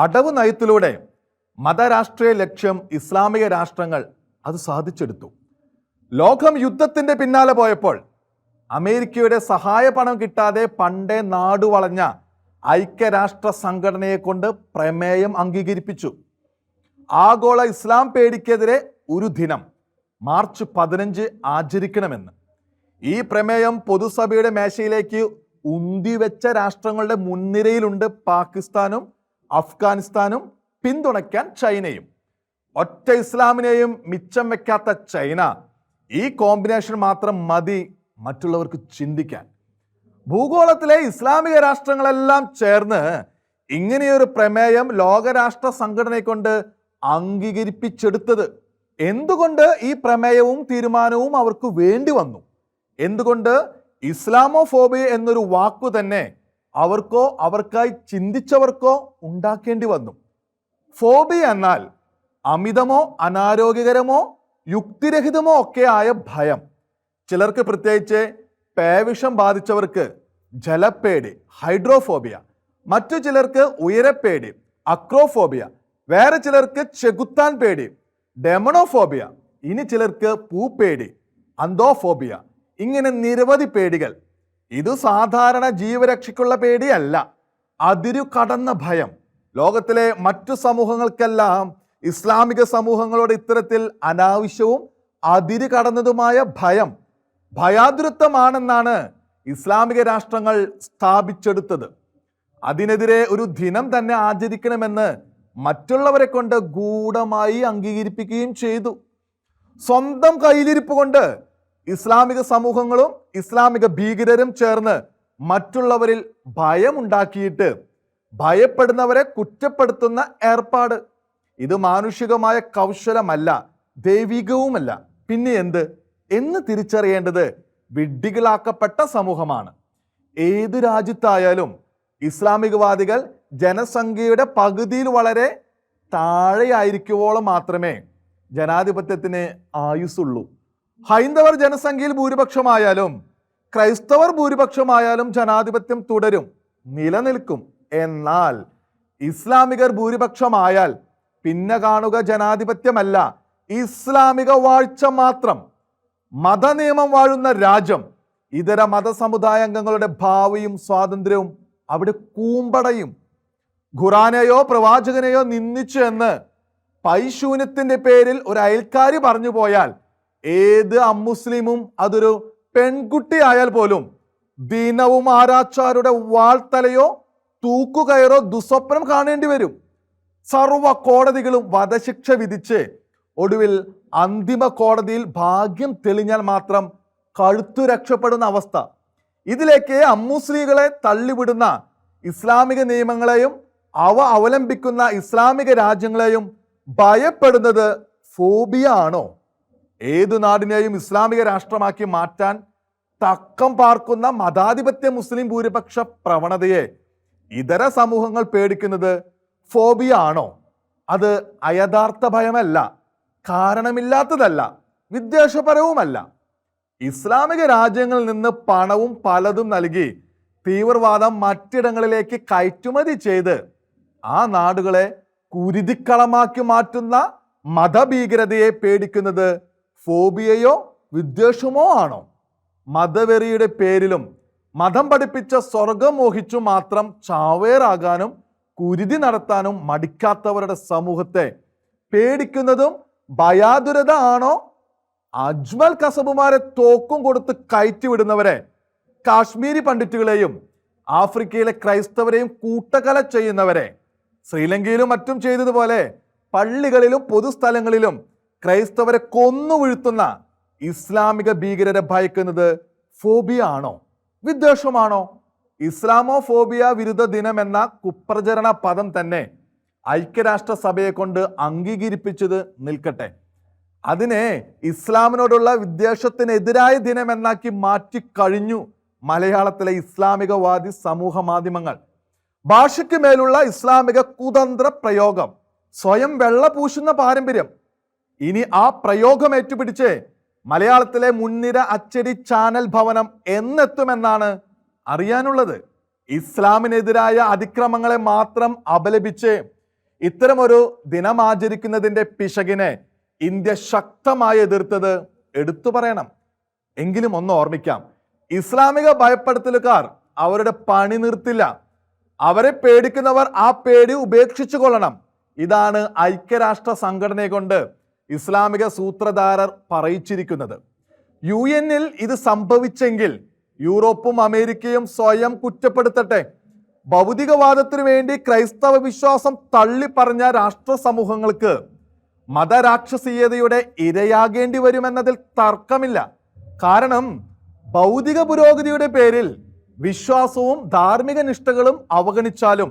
അടവ് നയത്തിലൂടെ മതരാഷ്ട്രീയ ലക്ഷ്യം ഇസ്ലാമിക രാഷ്ട്രങ്ങൾ അത് സാധിച്ചെടുത്തു. ലോകം യുദ്ധത്തിന്റെ പിന്നാലെ പോയപ്പോൾ അമേരിക്കയുടെ സഹായ പണം കിട്ടാതെ പണ്ടേ നാടുവളഞ്ഞ ഐക്യരാഷ്ട്ര സംഘടനയെ കൊണ്ട് പ്രമേയം അംഗീകരിപ്പിച്ചു. ആഗോള ഇസ്ലാം പേടിക്കെതിരെ ഒരു ദിനം മാർച്ച് പതിനഞ്ച് ആചരിക്കണമെന്ന്. ഈ പ്രമേയം പൊതുസഭയുടെ മേശയിലേക്ക് ഉന്തിവെച്ച രാഷ്ട്രങ്ങളുടെ മുൻനിരയിലുണ്ട് പാകിസ്ഥാനും അഫ്ഗാനിസ്ഥാനും പിന്തുണയ്ക്കാൻ ചൈനയും. ഒറ്റ ഇസ്ലാമിനെയും മിച്ചം വെക്കാത്ത ചൈന ഈ കോമ്പിനേഷൻ മാത്രം മതി മറ്റുള്ളവർക്ക് ചിന്തിക്കാൻ. ഭൂഗോളത്തിലെ ഇസ്ലാമിക രാഷ്ട്രങ്ങളെല്ലാം ചേർന്ന് ഇങ്ങനെയൊരു പ്രമേയം ലോകരാഷ്ട്ര സംഘടനയെ കൊണ്ട് അംഗീകരിപ്പിച്ചെടുത്തത്. എന്തുകൊണ്ട് ഈ പ്രമേയവും തീരുമാനവും അവർക്ക് വേണ്ടി വന്നു? എന്തുകൊണ്ട് ഇസ്ലാമോഫോബിയ എന്നൊരു വാക്കു തന്നെ അവർക്കോ അവർക്കായി ചിന്തിച്ചവർക്കോ ഉണ്ടാക്കേണ്ടി വന്നു. ഫോബിയ എന്നാൽ അമിതമോ അനാരോഗ്യകരമോ യുക്തിരഹിതമോ ഒക്കെ ആയ ഭയം. ചിലർക്ക് പ്രത്യേകിച്ച് പേവിഷം ബാധിച്ചവർക്ക് ജലപ്പേടി ഹൈഡ്രോഫോബിയ. മറ്റു ചിലർക്ക് ഉയരപ്പേടി അക്രോഫോബിയ. വേറെ ചിലർക്ക് ചെകുത്താൻ പേടി ഡെമണോഫോബിയ. ഇനി ചിലർക്ക് പൂപ്പേടി അന്തോഫോബിയ. ഇങ്ങനെ നിരവധി പേടികൾ. ഇത് സാധാരണ ജീവരക്ഷയ്ക്കുള്ള പേടിയല്ല. അതിരു കടന്ന ഭയം. ലോകത്തിലെ മറ്റു സമൂഹങ്ങൾക്കെല്ലാം ഇസ്ലാമിക സമൂഹങ്ങളോട് ഇത്തരത്തിൽ അനാവശ്യവും അതിര് കടന്നതുമായ ഭയം ഭയാതുരത്വമാണെന്നാണ് ഇസ്ലാമിക രാഷ്ട്രങ്ങൾ സ്ഥാപിച്ചെടുത്തത്. അതിനെതിരെ ഒരു ദിനം തന്നെ ആചരിക്കണമെന്ന് മറ്റുള്ളവരെ കൊണ്ട് ഗൂഢമായി അംഗീകരിപ്പിക്കുകയും ചെയ്തു. സ്വന്തം കയ്യിലിരിപ്പ് കൊണ്ട് ഇസ്ലാമിക സമൂഹങ്ങളും ഇസ്ലാമിക ഭീകരരും ചേർന്ന് മറ്റുള്ളവരിൽ ഭയമുണ്ടാക്കിയിട്ട് ഭയപ്പെടുന്നവരെ കുറ്റപ്പെടുത്തുന്ന ഏർപ്പാട്. ഇത് മാനുഷികമായ കൗശലമല്ല ദൈവികവുമല്ല. പിന്നെ എന്ത്? എന്ന് തിരിച്ചറിയേണ്ടത് വിഡ്ഢികളാക്കപ്പെട്ട സമൂഹമാണ്. ഏത് രാജ്യത്തായാലും ഇസ്ലാമികവാദികൾ ജനസംഖ്യയുടെ പകുതിയിൽ വളരെ താഴെയായിരിക്കുവോളം മാത്രമേ ജനാധിപത്യത്തിന് ആയുസ്സുള്ളൂ. ഹൈന്ദവർ ജനസംഖ്യയിൽ ഭൂരിപക്ഷമായാലും ക്രൈസ്തവർ ഭൂരിപക്ഷമായാലും ജനാധിപത്യം തുടരും നിലനിൽക്കും. എന്നാൽ ഇസ്ലാമികർ ഭൂരിപക്ഷമായാൽ പിന്നെ കാണുക ജനാധിപത്യമല്ല ഇസ്ലാമിക വാഴ്ച മാത്രം. മതനിയമം വാഴുന്ന രാജ്യം ഇതര മതസമുദായ അംഗങ്ങളുടെ ഭാവിയും സ്വാതന്ത്ര്യവും അവിടെ കൂമ്പടയും. ഖുറാനെയോ പ്രവാചകനെയോ നിന്ദിച്ചു എന്ന് പൈശൂന്യത്തിന്റെ പേരിൽ ഒരു അയൽക്കാരി പറഞ്ഞു പോയാൽ ഏത് അമുസ്ലിമും അതൊരു പെൺകുട്ടി ആയാൽ പോലും ദീനവും ആരാച്ചാരുടെ വാൾത്തലയോ തൂക്കുകയറോ ദുസ്വപ്നം കാണേണ്ടി വരും. സർവ കോടതികളും വധശിക്ഷ വിധിച്ച് ഒടുവിൽ അന്തിമ കോടതിയിൽ ഭാഗ്യം തെളിഞ്ഞാൽ മാത്രം കഴുത്തു രക്ഷപ്പെടുന്ന അവസ്ഥ. ഇതിലേക്ക് അമ്മുസ്ലികളെ തള്ളിവിടുന്ന ഇസ്ലാമിക നിയമങ്ങളെയും അവ അവലംബിക്കുന്ന ഇസ്ലാമിക രാജ്യങ്ങളെയും ഭയപ്പെടുന്നത് ഫോബിയ ആണോ? ഏതു നാടിനെയും ഇസ്ലാമിക രാഷ്ട്രമാക്കി മാറ്റാൻ തക്കം പാർക്കുന്ന മതാധിപത്യ മുസ്ലിം ഭൂരിപക്ഷ പ്രവണതയെ ഇതര സമൂഹങ്ങൾ പേടിക്കുന്നത് ഫോബിയ ആണോ? അത് അയഥാർത്ഥ ഭയമല്ല കാരണമില്ലാത്തതല്ല വിദ്വേഷപരവുമല്ല. ഇസ്ലാമിക രാജ്യങ്ങളിൽ നിന്ന് പണവും പലതും നൽകി തീവ്രവാദം മറ്റിടങ്ങളിലേക്ക് കയറ്റുമതി ചെയ്ത് ആ നാടുകളെ കുരുതിക്കളമാക്കി മാറ്റുന്ന മതഭീകരതയെ പേടിക്കുന്നത് ഫോബിയയോ വിദ്വേഷമോ ആണോ? മതവെറിയുടെ പേരിലും മതം പഠിപ്പിച്ച സ്വർഗം മോഹിച്ചു മാത്രം ചാവേറാകാനും കുരുതി നടത്താനും മടിക്കാത്തവരുടെ സമൂഹത്തെ പേടിക്കുന്നതും ഭയാതുരത ആണോ? അജ്മൽ കസബുമാരെ തോക്കും കൊടുത്ത് കയറ്റിവിടുന്നവരെ കാശ്മീരി പണ്ഡിറ്റുകളെയും ആഫ്രിക്കയിലെ ക്രൈസ്തവരെയും കൂട്ടകല ചെയ്യുന്നവരെ ശ്രീലങ്കയിലും മറ്റും ചെയ്തതുപോലെ പള്ളികളിലും പൊതുസ്ഥലങ്ങളിലും ക്രൈസ്തവരെ കൊന്നു വീഴ്ത്തുന്ന ഇസ്ലാമിക ഭീകരരെ ഭയക്കുന്നത് ഫോബിയ ആണോ വിദ്വേഷമാണോ? ഇസ്ലാമോ ഫോബിയ വിരുദ്ധ ദിനം എന്ന കുപ്രചരണ പദം തന്നെ ഐക്യരാഷ്ട്ര സഭയെ കൊണ്ട് അംഗീകരിപ്പിച്ചത് നിൽക്കട്ടെ. അതിനെ ഇസ്ലാമിനോടുള്ള വിദ്വേഷത്തിനെതിരായ ദിനം എന്നാക്കി മാറ്റി കഴിഞ്ഞു മലയാളത്തിലെ ഇസ്ലാമികവാദി സമൂഹ മാധ്യമങ്ങൾ. ഭാഷയ്ക്ക് മേലുള്ള ഇസ്ലാമിക കുതന്ത്ര പ്രയോഗം സ്വയം വെള്ള പൂശുന്ന പാരമ്പര്യം ഇനി ആ പ്രയോഗം ഏറ്റുപിടിച്ച് മലയാളത്തിലെ മുൻനിര അച്ചടി ചാനൽ ഭവനം എന്നെത്തുമെന്നാണ് അറിയാനുള്ളത്. ഇസ്ലാമിനെതിരായ അതിക്രമങ്ങളെ മാത്രം അപലപിച്ച് ഇത്തരമൊരു ദിനം ആചരിക്കുന്നതിന്റെ പിശകിനെ ഇന്ത്യ ശക്തമായി എതിർത്തത് എടുത്തു പറയണം. എങ്കിലും ഒന്ന് ഓർമ്മിക്കാം. ഇസ്ലാമിക ഭയപ്പെടുത്തലുകാർ അവരുടെ പണി നിർത്തില്ല. അവരെ പേടിക്കുന്നവർ ആ പേടി ഉപേക്ഷിച്ചു കൊള്ളണം. ഇതാണ് ഐക്യരാഷ്ട്ര സംഘടനയെ കൊണ്ട് ഇസ്ലാമിക സൂത്രധാരർ പറയിച്ചിരിക്കുന്നത്. യു എന്നിൽ ഇത് സംഭവിച്ചെങ്കിൽ യൂറോപ്പും അമേരിക്കയും സ്വയം കുറ്റപ്പെടുത്തട്ടെ. ഭൗതികവാദത്തിനു വേണ്ടി ക്രൈസ്തവ വിശ്വാസം തള്ളി പറഞ്ഞ രാഷ്ട്ര സമൂഹങ്ങൾക്ക് മതരാക്ഷസീയതയുടെ ഇരയാകേണ്ടി വരുമെന്നതിൽ തർക്കമില്ല. കാരണം ഭൗതിക പുരോഗതിയുടെ പേരിൽ വിശ്വാസവും ധാർമ്മിക നിഷ്ഠകളും അവഗണിച്ചാലും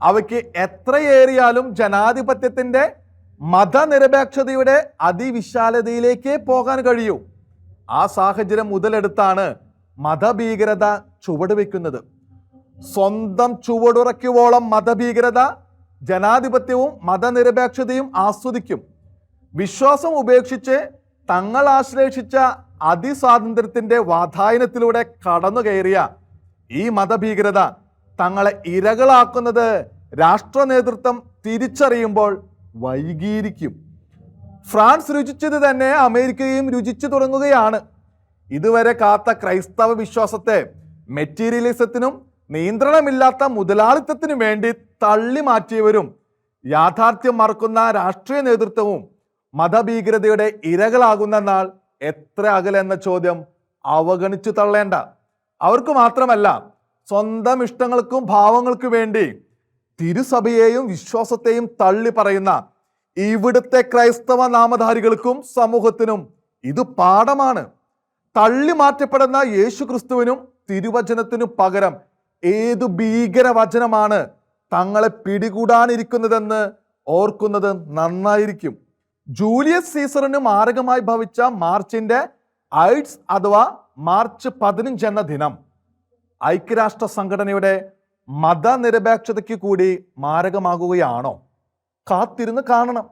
അവയ്ക്ക് എത്രയേറിയാലും ജനാധിപത്യത്തിന്റെ മതനിരപേക്ഷതയുടെ അതിവിശാലതയിലേക്കേ പോകാൻ കഴിയൂ. ആ സാഹചര്യം മുതലെടുത്താണ് മതഭീകരത ചുവടുവെക്കുന്നത്. സ്വന്തം ചുവടുറയ്ക്കുവോളം മതഭീകരത ജനാധിപത്യവും മതനിരപേക്ഷതയും ആസ്വദിക്കും. വിശ്വാസം ഉപേക്ഷിച്ച് തങ്ങൾ ആശ്ലേഷിച്ച അതിസ്വാതന്ത്ര്യത്തിന്റെ വാതായനത്തിലൂടെ കടന്നു കയറിയ ഈ മതഭീകരത തങ്ങളെ ഇരകളാക്കുന്നത് രാഷ്ട്ര നേതൃത്വം തിരിച്ചറിയുമ്പോൾ വൈകിയിരിക്കും. ഫ്രാൻസ് രുചിച്ചത് തന്നെ അമേരിക്കയും രുചിച്ചു തുടങ്ങുകയാണ്. ഇതുവരെ കാത്ത ക്രൈസ്തവ വിശ്വാസത്തെ മെറ്റീരിയലിസത്തിനും നിയന്ത്രണമില്ലാത്ത മുതലാളിത്തത്തിനും വേണ്ടി തള്ളി മാറ്റിയവരും യാഥാർത്ഥ്യം മറക്കുന്ന രാഷ്ട്രീയ നേതൃത്വവും മതഭീകരതയുടെ ഇരകളാകുന്ന നാൾ എത്ര അകലെ എന്ന ചോദ്യം അവഗണിച്ചു തള്ളേണ്ട. അവർക്ക് മാത്രമല്ല സ്വന്തം ഇഷ്ടങ്ങൾക്കും ഭാവങ്ങൾക്കും വേണ്ടി തിരുസഭയെയും വിശ്വാസത്തെയും തള്ളി പറയുന്ന ഇവിടുത്തെ ക്രൈസ്തവ നാമധാരികൾക്കും സമൂഹത്തിനും ഇത് പാഠമാണ്. തള്ളി മാറ്റപ്പെടുന്ന യേശു ക്രിസ്തുവിനും തിരുവചനത്തിനു പകരം ഏതു ഭീകരവചനമാണ് തങ്ങളെ പിടികൂടാനിരിക്കുന്നതെന്ന് ഓർക്കുന്നത് നന്നായിരിക്കും. ജൂലിയസ് സീസറിന് മാരകമായി ഭവിച്ച മാർച്ചിന്റെ ഐഡ്സ് അഥവാ മാർച്ച് പതിനഞ്ച് എന്ന ദിനം ഐക്യരാഷ്ട്ര സംഘടനയുടെ മതനിരപേക്ഷതയ്ക്ക് കൂടി മാരകമാകുകയാണോ? കാത്തിരുന്ന് കാണണം.